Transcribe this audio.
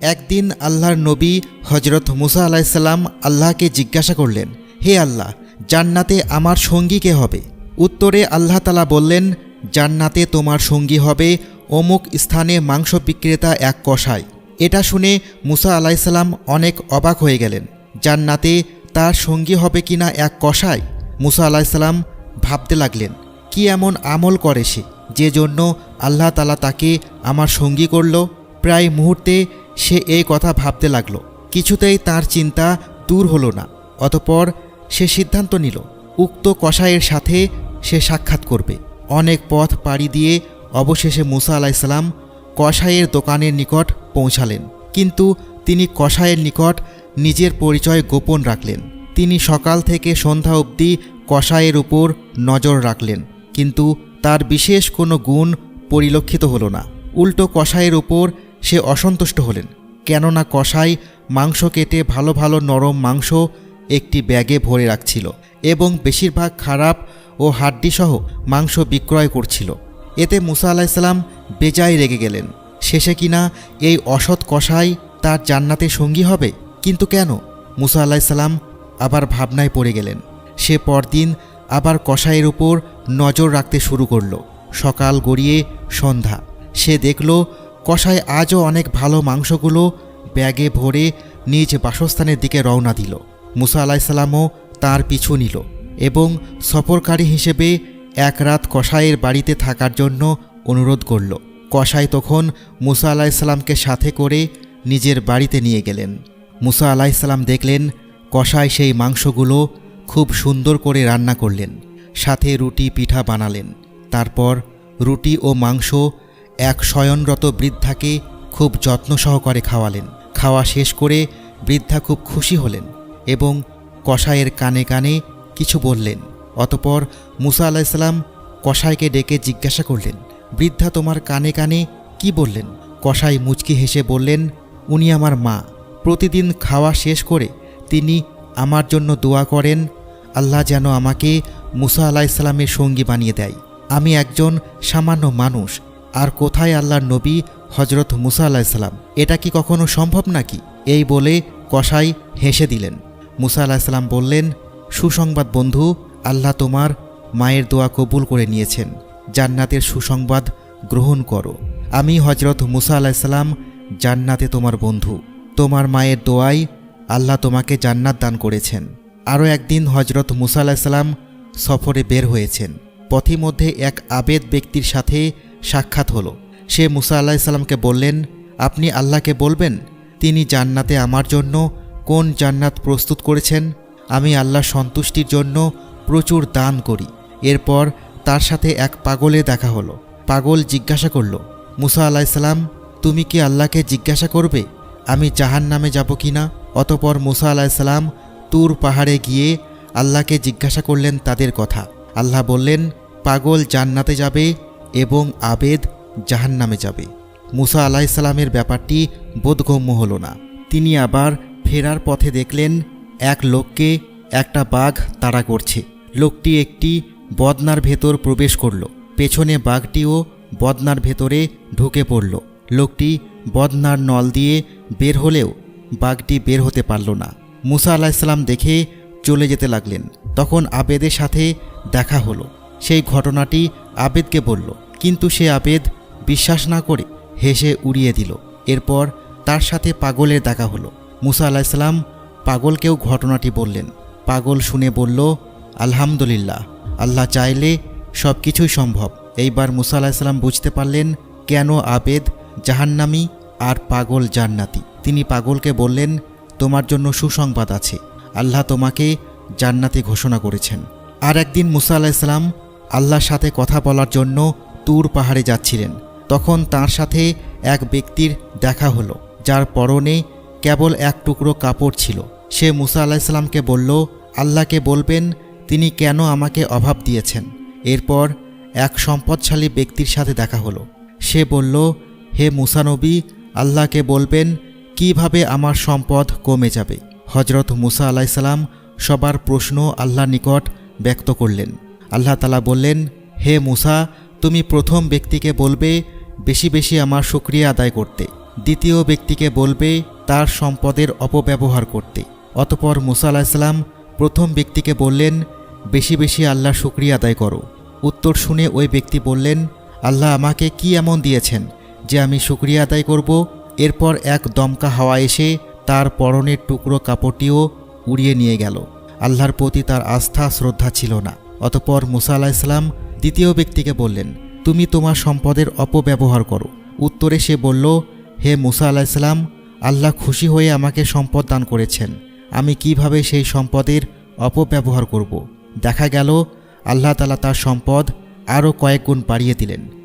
একদিন আল্লাহর নবী হজরত মুসা আলাইসাল্লাম আল্লাহকে জিজ্ঞাসা করলেন, হে আল্লাহ, জান্নাতে আমার সঙ্গী কে হবে? উত্তরে আল্লাহ তালা বললেন, জান্নাতে তোমার সঙ্গী হবে অমুক স্থানে মাংস বিক্রেতা এক কষাই এটা শুনে মুসা আলাইসাল্লাম অনেক অবাক হয়ে গেলেন, জান্নাতে তার সঙ্গী হবে কিনা এক কষাই মুসা আলাইসাল্লাম ভাবতে লাগলেন, কি এমন আমল করে সে, যে জন্য আল্লাহ তালা তাকে আমার সঙ্গী করল? প্রায় মুহূর্তে সে এই কথা ভাবতে লাগল। কিছুতেই তার চিন্তা দূর হলো না, অতপর সে সিদ্ধান্ত নিল, উক্ত কষায়ের সাথে সে সাক্ষাৎ করবে। অনেক পথ পাড়ি দিয়ে অবশেষে মুসা আলাইসাল্লাম কষায়ের দোকানের নিকট পৌঁছালেন। কিন্তু তিনি কষায়ের নিকট নিজের পরিচয় গোপন রাখলেন। তিনি সকাল থেকে সন্ধ্যা অবধি কষায়ের উপর নজর রাখলেন, কিন্তু তার বিশেষ কোনো গুণ পরিলক্ষিত হলো না। উল্টো কষায়ের উপর সে অসন্তুষ্ট হলেন। কেননা কষাই মাংস কেটে ভালো ভালো নরম মাংস একটি ব্যাগে ভরে রাখছিল এবং বেশিরভাগ খারাপ ও হাড্ডিসহ মাংস বিক্রয় করছিল। এতে মুসা আলাইসাল্লাম বেজায় রেগে গেলেন। শেষে কিনা এই অসৎ কষাই তার জান্নাতে সঙ্গী হবে? কিন্তু কেন? মুসা আলাইসাল্লাম আবার ভাবনায় পড়ে গেলেন। সে পরদিন আবার কষাইয়ের উপর নজর রাখতে শুরু করল। সকাল গড়িয়ে সন্ধ্যা। সে দেখল কষাই আজও অনেক ভালো মাংসগুলো ব্যাগে ভরে নিজ বাসস্থানের দিকে রওনা দিল। মুসা আলাইসাল্লামও তার পিছু নিল এবং সফরকারী হিসেবে এক রাত কষাইয়ের বাড়িতে থাকার জন্য অনুরোধ করল। কষাই তখন মুসা আলাইসাল্লামকে সাথে করে নিজের বাড়িতে নিয়ে গেলেন। মুসা আলাইসাল্লাম দেখলেন কষাই সেই মাংসগুলো খুব সুন্দর করে রান্না করলেন, সাথে রুটি পিঠা বানালেন। তারপর রুটি ও মাংস এক শয়নরত বৃদ্ধাকে খুব যত্ন সহকারে খাওয়ালেন। খাওয়া শেষ করে বৃদ্ধা খুব খুশি হলেন এবং কষায়ের কানে কানে কিছু বললেন। অতপর মুসা আলাইসাল্লাম কষাইকে ডেকে জিজ্ঞাসা করলেন, বৃদ্ধা, তোমার কানে কানে কি বললেন? কষাই মুচকি হেসে বললেন, উনি আমার মা। প্রতিদিন খাওয়া শেষ করে তিনি আমার জন্য দোয়া করেন, আল্লাহ যেন আমাকে মুসা আলাইসাল্লামের সঙ্গী বানিয়ে দেয়। আমি একজন সামান্য মানুষ আর কোথায় আল্লাহর নবী হজরত মুসা আলাইসাল্লাম এটা কি কখনো সম্ভব নাকি? এই বলে কসাই হেসে দিলেন। মুসা আলাহিসাল্লাম বললেন, সুসংবাদ বন্ধু, আল্লাহ তোমার মায়ের দোয়া কবুল করে নিয়েছেন। জান্নাতের সুসংবাদ গ্রহণ করো। আমি হজরত মুসা আলাহিসাল্লাম জান্নাতে তোমার বন্ধু। তোমার মায়ের দোয়াই আল্লাহ তোমাকে জান্নাত দান করেছেন। আরও একদিন হজরত মুসা আলাহিসাল্লাম সফরে বের হয়েছেন। পথিমধ্যে এক আবেদ ব্যক্তির সাথে সাক্ষাৎ হলো। সে মুসা আলাহিসাল্লামকে বললেন, আপনি আল্লাহকে বলবেন, তিনি জান্নাতে আমার জন্য কোন জান্নাত প্রস্তুত করেছেন? আমি আল্লাহ সন্তুষ্টির জন্য প্রচুর দান করি। এরপর তার সাথে এক পাগলে দেখা হলো। পাগল জিজ্ঞাসা করল, মুসা আলাইসাল্লাম তুমি কি আল্লাহকে জিজ্ঞাসা করবে, আমি জাহান নামে যাব কি না? অতপর মুসা আলাইসাল্লাম তুর পাহাড়ে গিয়ে আল্লাহকে জিজ্ঞাসা করলেন তাদের কথা। আল্লাহ বললেন, পাগল জান্নাতে যাবে এবং আবেদ জাহান নামে যাবে। মুসা আলাইসাল্লামের ব্যাপারটি বোধগম্য হলো না। তিনি আবার ফেরার পথে দেখলেন, এক লোককে একটা বাঘ তাড়া করছে। লোকটি একটি বদনার ভেতর প্রবেশ করল। পেছনে বাঘটিও বদনার ভেতরে ঢুকে পড়ল। লোকটি বদনার নল দিয়ে বের হলেও বাঘটি বের হতে পারল না। মুসা আলাহিসাল্লাম দেখে চলে যেতে লাগলেন। তখন আবেদের সাথে দেখা হলো। সেই ঘটনাটি আবেদকে বলল, কিন্তু সে আবেদ বিশ্বাস না করে হেসে উড়িয়ে দিল। এরপর তার সাথে পাগলের দেখা হলো। মুসা আলাহিসাল্লাম পাগলকেও ঘটনাটি বললেন। পাগল শুনে বলল, আলহামদুলিল্লাহ, আল্লাহ চাইলে সব কিছুই সম্ভব। এইবার মুসা আলাহিসাল্লাম বুঝতে পারলেন কেন আবেদ জাহান্নামি আর পাগল জান্নাতি। তিনি পাগলকে বললেন, তোমার জন্য সুসংবাদ আছে। আল্লাহ তোমাকে জান্নাতি ঘোষণা করেছেন। আর একদিন মুসা আলাহিসাল্লাম আল্লাহর সাথে কথা বলার জন্য তুর পাহাড়ে যাচ্ছিলেন। তখন তার সাথে এক ব্যক্তির দেখা হলো, যার পরনে কেবল এক টুকরো কাপড় ছিল। সে মুসা আলাহিসাল্লামকে বলল, আল্লাহকে বলবেন, তিনি কেন আমাকে অভাব দিয়েছেন? এরপর এক সম্পদশালী ব্যক্তির সাথে দেখা হলো। সে বলল, হে মুসানবী আল্লাহকে বলবেন, কীভাবে আমার সম্পদ কমে যাবে? হজরত মুসা আলাইসাল্লাম সবার প্রশ্ন আল্লাহ নিকট ব্যক্ত করলেন। আল্লাহ তালা বললেন, হে মুসা, তুমি প্রথম ব্যক্তিকে বলবে, বেশি বেশি আমার শুক্রিয়া আদায় করতে। দ্বিতীয় ব্যক্তিকে বলবে, তার সম্পদের অপব্যবহার করতে। অতপর মুসা আলাহিসাল্লাম প্রথম ব্যক্তিকে বললেন, বেশি বেশি আল্লাহ শুক্রিয়া আদায় করো। উত্তর শুনে ওই ব্যক্তি বললেন, আল্লাহ আমাকে কি এমন দিয়েছেন যে আমি শুক্রিয়া আদায় করব? এরপর এক দমকা হাওয়া এসে তার পরনের টুকরো কাপড়টিও উড়িয়ে নিয়ে গেল। আল্লাহর প্রতি তার আস্থা, শ্রদ্ধা ছিল না। অতপর মুসা আলাহ ইসলাম দ্বিতীয় ব্যক্তিকে বললেন, তুমি তোমার সম্পদের অপব্যবহার করো। উত্তরে সে বলল, হে মুসা আলাহ ইসলাম আল্লাহ খুশি হয়ে আমাকে সম্পদ দান করেছেন। আমি কীভাবে সেই সম্পদের অপব্যবহার করব? দেখা গেল, আল্লাহ তালা তার সম্পদ আরও কয়েক গুণ বাড়িয়ে দিলেন।